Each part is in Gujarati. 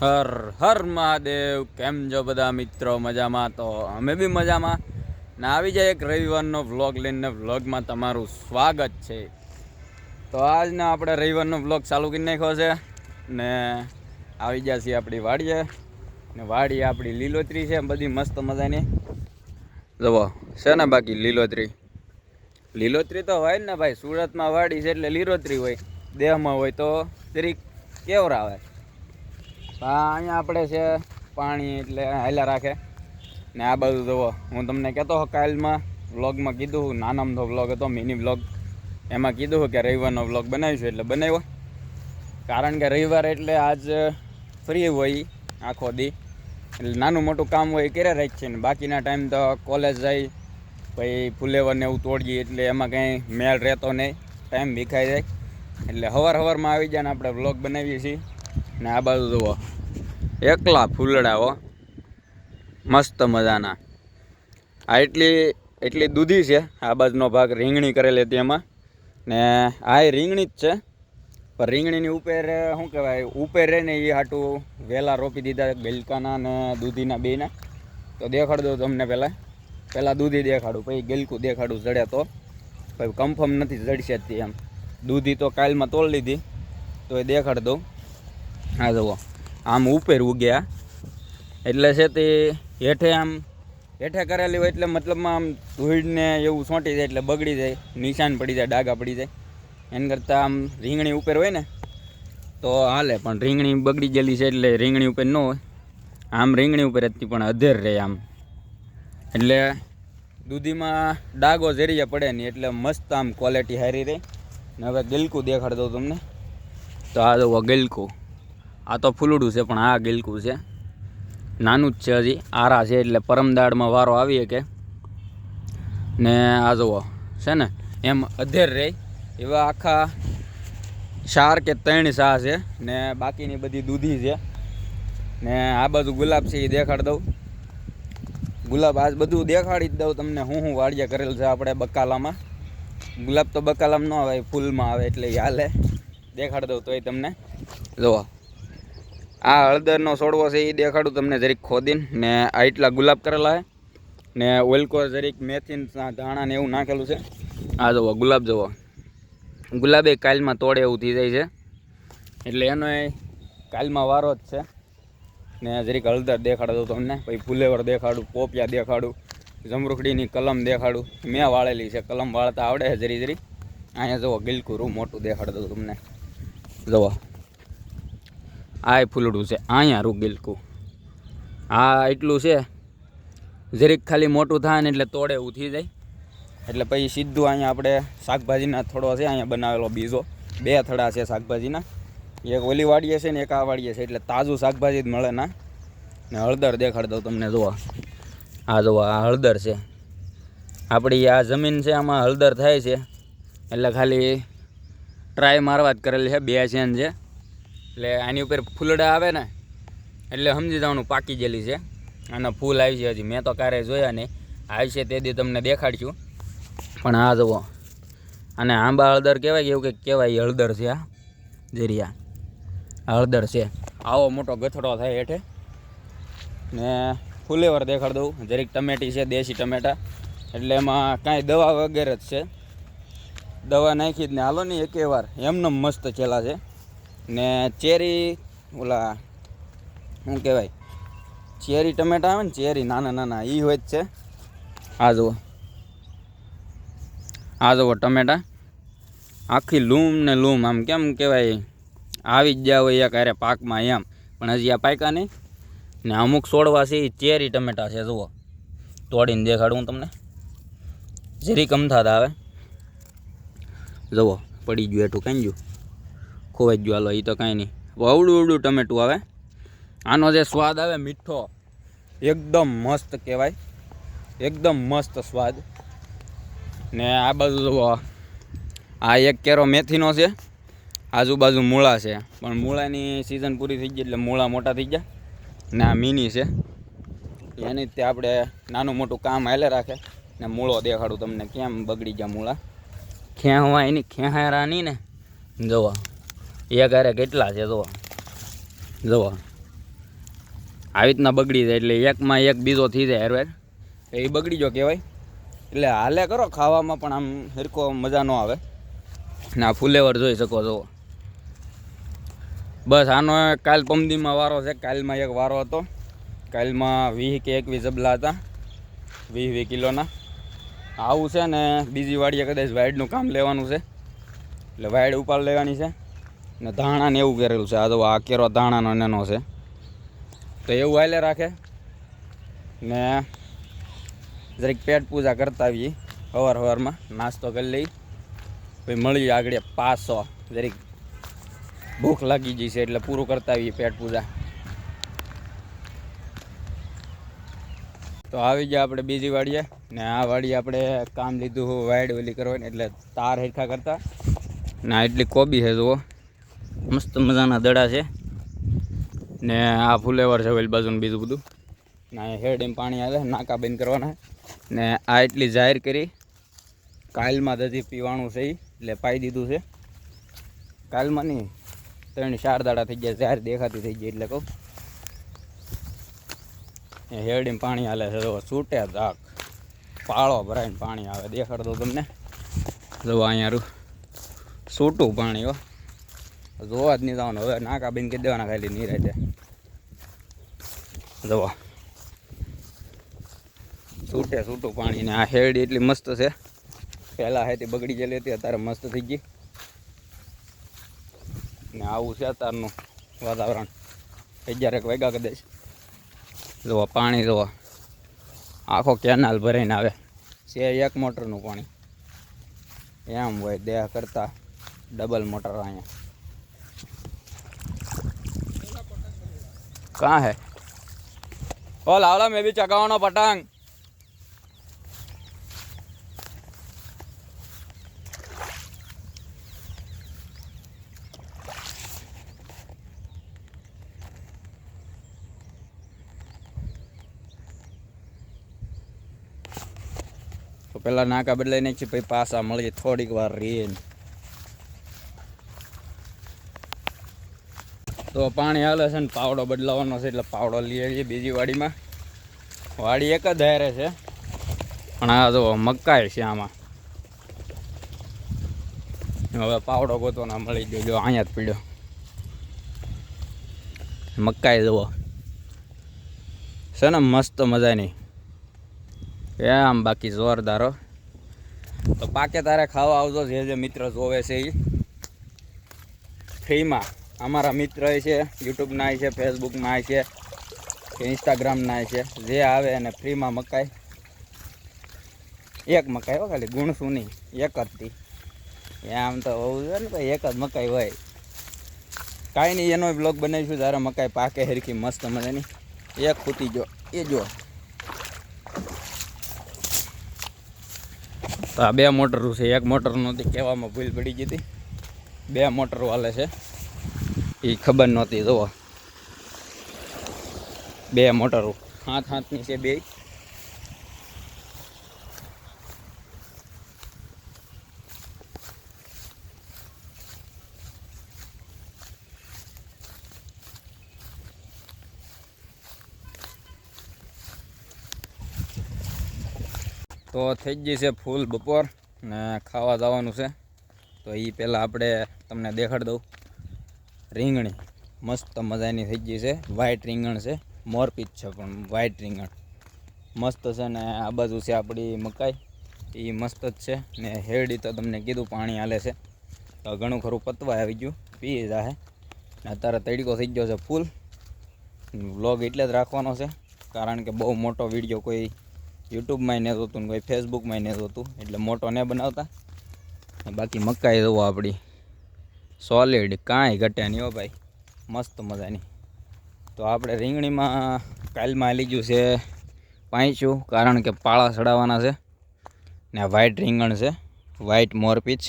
હર હર મહાદેવ, કેમ છો બધા મિત્રો? મજામાં? તો અમે બી મજામાં. ને આવી જાય એક રવિવારનો વ્લોગ લઈને વ્લોગમાં તમારું સ્વાગત છે. તો આજના આપણે રવિવારનો વ્લોગ ચાલુ કરી નાખ્યો છે. ને આવી ગયા છીએ આપણી વાડીએ. ને વાડી આપણી લીલોતરી છે, બધી મસ્ત મજાની. જુઓ, છે ને બાકી લીલોતરી? લીલોતરી તો હોય જ ને ભાઈ, સુરતમાં વાડી છે એટલે લીલોતરી હોય. દેહમાં હોય તો તરીક કેવર આવે અહીંયા આપણે છે પાણી એટલે હાલ્યા રાખે. ને આ બાજુ જુઓ, હું તમને કહેતો હો કાલમાં વ્લોગમાં કીધું નાનામનો વ્લોગ હતો, મિની વ્લોગ. એમાં કીધું કે રવિવારનો વ્લોગ બનાવીશું એટલે બનાવ્યો. કારણ કે રવિવાર એટલે આજ ફ્રી હોય આખો દી. એટલે નાનું મોટું કામ હોય કરે રાખીએ ને બાકીના ટાઈમ તો કોલેજ જાય, પછી ફુલેવર ને એવું તોડીએ એટલે એમાં કંઈ મેળ રહેતો નહીં, ટાઈમ વિખાઈ જાય. એટલે હવાર હવારમાં આવી જાય ને આપણે વ્લોગ બનાવીએ છીએ. ને આ બાજુ જુઓ. એકલા ફૂલડાઓ મસ્ત મજાના. આ એટલી એટલી દૂધી છે. આ બાજુનો ભાગ રીંગણી કરેલી હતી એમાં. ને આ રીંગણી જ છે. પણ રીંગણીની ઉપર, શું કહેવાય, ઉપર રહે ને એ હાટું વહેલા રોપી દીધા ગલકાના ને દૂધીના બેના તો દેખાડ દઉં તમને પહેલાં પહેલાં દૂધી દેખાડું, પછી ગિલકું દેખાડું જડે તો. પછી કન્ફર્મ નથી જડશે જ એમ. દૂધી તો કાલમાં તોડી લીધી. તો એ દેખાડ દઉં. હા, જુઓ. આમ ઉપર ઉગ્યા. એટલે છે તે હેઠે આમ, હેઠે કરેલી હોય એટલે મતલબમાં આમ ધૂળને એવું સોંટી જાય એટલે બગડી જાય, નિશાન પડી જાય, ડાઘા પડી જાય. એના કરતાં આમ રીંગણી ઉપર હોય ને, તો હાલે, પણ રીંગણી બગડી ગયેલી છે એટલે રીંગણી ઉપર ન હોય. આમ રીંગણી ઉપર હતી, પણ અધેર રહે આમ. એટલે દૂધીમાં ડાઘો ઝેરિયા પડે નહીં, એટલે મસ્ત આમ ક્વોલિટી સારી રહે. ને હવે ગિલકું દેખાડ દઉં તમને. તો આ જુઓ ગિલકું. આ તો ફૂલડું છે, પણ આ ગિલકું છે. નાનું જ છે હજી. આરા છે એટલે પરમદાળમાં વારો આવીએ કે ને આ જુઓ, છે ને? એમ અધેર રહે. એવા આખા ચાર કે ત્રણ શાહ છે ને બાકીની બધી દૂધી છે. ને આ બધું ગુલાબ છે એ દેખાડ દઉં. ગુલાબ આજ બધું દેખાડી જ દઉં તમને હું હું વાડિયા કરેલ છે આપણે બકાલામાં. ગુલાબ તો બકાલામાં ન આવે ફૂલમાં આવે એટલે એ હાલે. દેખાડ દઉં તોય તમને. જુઓ. આ હળદરનો છોડવો છે એ દેખાડું તમને જરીક ખોદીને. ને આ એટલા ગુલાબ કરેલા છે. ને ઓઇલકો જરીક મેથીન ધાણા ને એવું નાખેલું છે. આ જુઓ, ગુલાબ જુઓ. ગુલાબ કાલમાં તોડે એવું થઈ જાય છે. એટલે એનો એ કાલમાં વારો જ છે. ને જરીક હળદર દેખાડું તમને પછી ફુલેવર દેખાડું, પોપિયા દેખાડું, જમરૂખડીની કલમ દેખાડું. મેં વાળેલી છે, કલમ વાળતા આવડે છે જરી જરી. અહીંયા જુઓ ગિલકુરું મોટું દેખાડતું તમને. જુઓ. આ ફૂલડું છે, અહીંયા રૂ ગિલકું. આ એટલું છે, જરીક ખાલી મોટું થાય ને એટલે તોડે એવું થઈ જાય. એટલે પછી સીધું અહીંયા આપણે શાકભાજીના થોડો છે, અહીંયા બનાવેલો બીજો. બે થડા છે શાકભાજીના. એક ઓલી વાડીએ છે ને એક આ વાડીએ છે, એટલે તાજું શાકભાજી જ મળે ના. ને હળદર દેખાડ દઉં તમને, જુઓ. આ જુઓ, આ હળદર છે. આપણી આ જમીન છે, આમાં હળદર થાય છે. એટલે ખાલી ટ્રાય મારવા જ કરેલી છે, બે છે. એટલે આની ઉપર ફૂલડા આવે ને, એટલે સમજી જવાનું પાકી ગયેલી છે. આના ફૂલ આવી છે હજી. મેં તો ક્યારે જોયા નહીં. આવી છે તે દી તમને દેખાડશું. પણ આ જુઓ. અને આંબા હળદર કહેવાય કે એવું કંઈક કહેવાય હળદર છે આ. જરિયા. હળદર છે. આવો મોટો ગથડો થાય હેઠે. ને ફૂલેવર દેખાડ દઉં. જરીક ટમેટી છે, દેશી ટમેટા. એટલે એમાં કાંઈ દવા વગેરે જ છે. દવા નાખી જ ને હાલો નહીં એકે વાર. એમને મસ્ત ચેલા છે. ને ચેરી, ઓલા, શું કહેવાય? ચેરી ટમેટા આવે ને, ચેરી નાના નાના એ હોય જ છે. આ જુઓ. આ જુઓ ટમેટા. આખી લૂમ ને લૂમ, આમ કેમ કહેવાય? આવી જ ગયા હોય એક અરે પાકમાં એમ. પણ હજી આ પાક્યા નહીં. ને અમુક છોડવા ચેરી ટમેટા છે, જુઓ. તોડીને દેખાડું તમને. જરી કમથાત આવે. જુઓ, પડી ગયું એઠું કાંઈ ગયું. ખોવાઈ ગયું હાલો એ તો કાંઈ નહીં. અવડું અવડું ટમેટું આવે. આનો જે સ્વાદ આવે મીઠો, એકદમ મસ્ત કહેવાય. એકદમ મસ્ત સ્વાદ. ને આ બાજુ જુઓ, આ એક કેરો મેથીનો છે. આજુબાજુ મૂળા છે. પણ મૂળાની સિઝન પૂરી થઈ ગઈ એટલે મૂળા મોટા થઈ ગયા. ને આ મીની છે. એની તે આપણે નાનું મોટું કામ હાલે રાખે. ને મૂળો દેખાડું તમને, કેમ બગડી ગયા મૂળા? ખેંચવા એની ખેંહારાની ને. જુઓ. એક હારે કેટલા છે, જુઓ. જુઓ. આવી રીતના બગડી જાય એટલે એકમાં એક બીજો થઈ જાય હેરવેર. એ બગડી જો કહેવાય. એટલે હાલે કરો, ખાવામાં પણ આમ હરખો મજા ન આવે. ને આ ફુલેવર જોઈ શકો છો. બસ, આનો કાલ પમદીમાં વારો છે, કાલમાં એક વારો હતો. કાલમાં વીસ કે એકવીસ જબલા હતા. વીસ વીસ કિલોના. આવું છે ને, બીજી વાડીએ કદાચ વાઇડનું કામ લેવાનું છે. એટલે વાઇડ ઉપાડ લેવાની છે. ને ધાણા ને એવું કરેલું છે. આ તો આ કેરો ધાણાનો નેનો છે. તો એવું હાલે રાખે. ને જરીક પેટ પૂજા કરતા આવીએ. સવાર સવારમાં નાસ્તો કરી લઈ પછી મળીએ આગળ પાસો જરીક ભૂખ લાગી જઈ છે એટલે પૂરું કરતા આવીએ પેટ પૂજા. તો આવી ગયા આપણે બીજી વાડીએ. ને આ વાડીએ આપણે કામ લીધું વાઇડ ઓલી કરવાની એટલે તાર હેરખા કરતા. ના એટલી કોબી છે, જુઓ. મસ્ત મજાના દડા છે. ને આ ફુલેવર છે વેલ બાજુનું બીજું બધું. ને અહીંયા હેરડીમાં પાણી આવે નાકા બંધ કરવાના. ને આ એટલી જાહેર કરી. કાલમાં દધી પીવાનું છે એટલે પાઈ દીધું છે. કાલમાં નહીં, ત્રણ ચાર દાડા થઈ ગયા, જાહેર દેખાતી થઈ ગઈ એટલે કહું. એ હેરડીમાં પાણી હાલે છે, જો છૂટે ધાક. પાળો ભરાઈને પાણી આવે, દેખાડતો તમને. જો અહીંયા રૂ છૂટું પાણી હો. જોવા જ નહીં જવાનું. હવે નાકા બીન કરી દેવાના ખાલી નહીં રહે જોવા. છૂટે છૂટું પાણી ને આ હેરડી એટલી મસ્ત છે. પહેલાં હેતી બગડી ગયેલી હતી, અત્યારે મસ્ત થઈ ગઈ. ને આવું છે અત્યારનું વાતાવરણ. અગિયારેક વાગ્યા કદાચ. જોવા, પાણી જોવા. આખો કેનાલ ભરાઈને આવે. છે એક મોટરનું પાણી. એમ હોય, દેહ કરતાં ડબલ મોટર અહીંયા. कहाँ है ओ लावला मैं भी चकावनो पतंग તો પેલા નાકા બદલાઈ નાખી પછી પાછા મળીએ થોડીક વાર રહીને તો પાણી હાલે છે ને પાવડો બદલાવાનો છે એટલે પાવડો લઈ આવીએ બીજી વાડીમાં. વાડી એક જ હારે છે. પણ આ તો મકાઈ છે આમાં. હવે પાવડો ગોતો ના મળી ગયો. જો અહીંયા જ પીડ્યો. મકાઈ જુઓ. છે ને મસ્ત મજાની. એ આમ બાકી જોરદારો તો પાકે તારે ખાવા આવજો. જે જે મિત્ર જોવે છે એ ફ્રીમાં. અમારા મિત્ર છે, યુટ્યુબના છે, ફેસબુકના છે, કે ઇન્સ્ટાગ્રામના છે, જે આવે એને ફ્રીમાં મકાઈ એક મકાઈ હો ખાલી, ગુણ નહીં એક જ એ આમ તો હોવું જોઈએ ને ભાઈ, એક જ મકાઈ હોય. કાંઈ નહીં એનો બ્લોગ બનાવીશું જ્યારે મકાઈ પાકે હરખી મસ્ત મજાની એક ખૂટી જો, એ જો. તો આ બે મોટરું છે, એક મોટર નહોતી, કહેવામાં ભૂલ પડી હતી. બે મોટર છે. એ ખબર નહોતી, જુઓ. બે મોટરો હાથ હાથની છે બે. તો થઈ ગઈ છે ફૂલ બપોર ને ખાવા જવાનું છે. તો એ પહેલાં આપણે તમને દેખાડ દઉં. રીંગણી. મસ્ત મજાની થઈ ગઈ છે. વ્હાઈટ રીંગણ છે. મોરપીચ છે પણ વ્હાઈટ રીંગણ. મસ્ત છે ને આ બાજુ છે આપણી મકાઈ. એ મસ્ત જ છે ને હેરડી તો તમને કીધું પાણી હાલે છે. તો ઘણું ખરું પતવા આવી ગયું. પી જાહે. ને અત્યારે તડકો થઈ ગયો છે ફૂલ. વ્લોગ એટલે જ રાખવાનો છે. કારણ કે બહુ મોટો વીડિયો કોઈ યુટ્યુબમાં નહીં જોતું કોઈ ફેસબુકમાં નહીં જોતું એટલે મોટો ને બનાવતા. બાકી મકાઈ જોવો આપણી સોલિડ કાંઈ ઘટે નહીં હો ભાઈ. મસ્ત મજાની. તો આપણે રીંગણીમાં કાલમાં લીધું છે પાંચું, કારણ કે પાળા ચડાવવાના છે. ને વ્હાઈટ રીંગણ છે વ્હાઈટ મોરપીચ.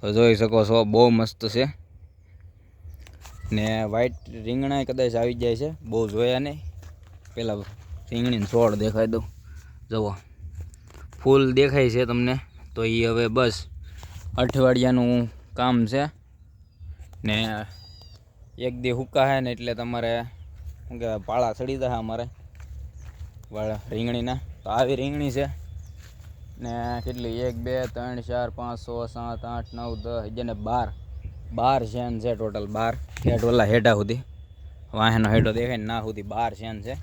તો જોઈ શકો છો, બહુ મસ્ત છે. ને વ્હાઈટ રીંગણા કદાચ આવી જાય છે, બહુ જોયા નહીં. પહેલાં રીંગણીને છોડ દેખાઈ દઉં. જુઓ. ફૂલ દેખાય છે તમને. તો એ હવે બસ અઠવાડિયાનું કામ છે. ને એક દી હુકા હે ને એટલે તમારે, શું કહેવાય પાળા ચડી જાય અમારે. વાળા રીંગણીના. તો આવી રીંગણી છે. ને કેટલી? એક, બે, ત્રણ, ચાર, પાંચ, છ, સાત, આઠ, નવ, દસ, અગિયાર ને બાર. બાર શેન છે ટોટલ, બાર. હેઠ ઓલા હેઠા સુધી. વાહેનો હેઠો દેખાય ના સુધી બાર શેન છે.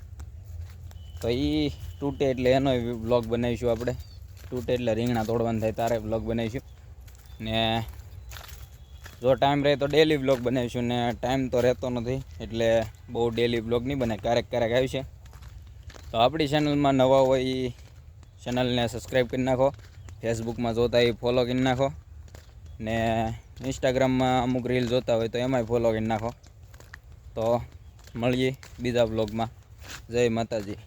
તો એ તૂટે એટલે એનો બ્લોગ બનાવીશું આપણે. તૂટે એટલે રીંગણા તોડવાનું થાય, તારે બ્લોગ બનાવીશું. ને જો ટાઈમ રહે તો ડેલી બ્લોગ બનાવીશું ને ટાઈમ તો રહેતો નથી, એટલે બહુ ડેલી બ્લોગ નહીં બને ક્યારેક ક્યારેક આવી છે. તો આપણી ચેનલમાં નવા હોય એ ચેનલને સબસ્ક્રાઈબ કરી નાખો ફેસબુકમાં જોતા એ ફોલો કરી નાખો, ને ઇન્સ્ટાગ્રામમાં અમુક રીલ જોતા હોય તો એમાંય ફોલો કરી નાખો. તો મળીએ બીજા બ્લોગમાં જય માતાજી.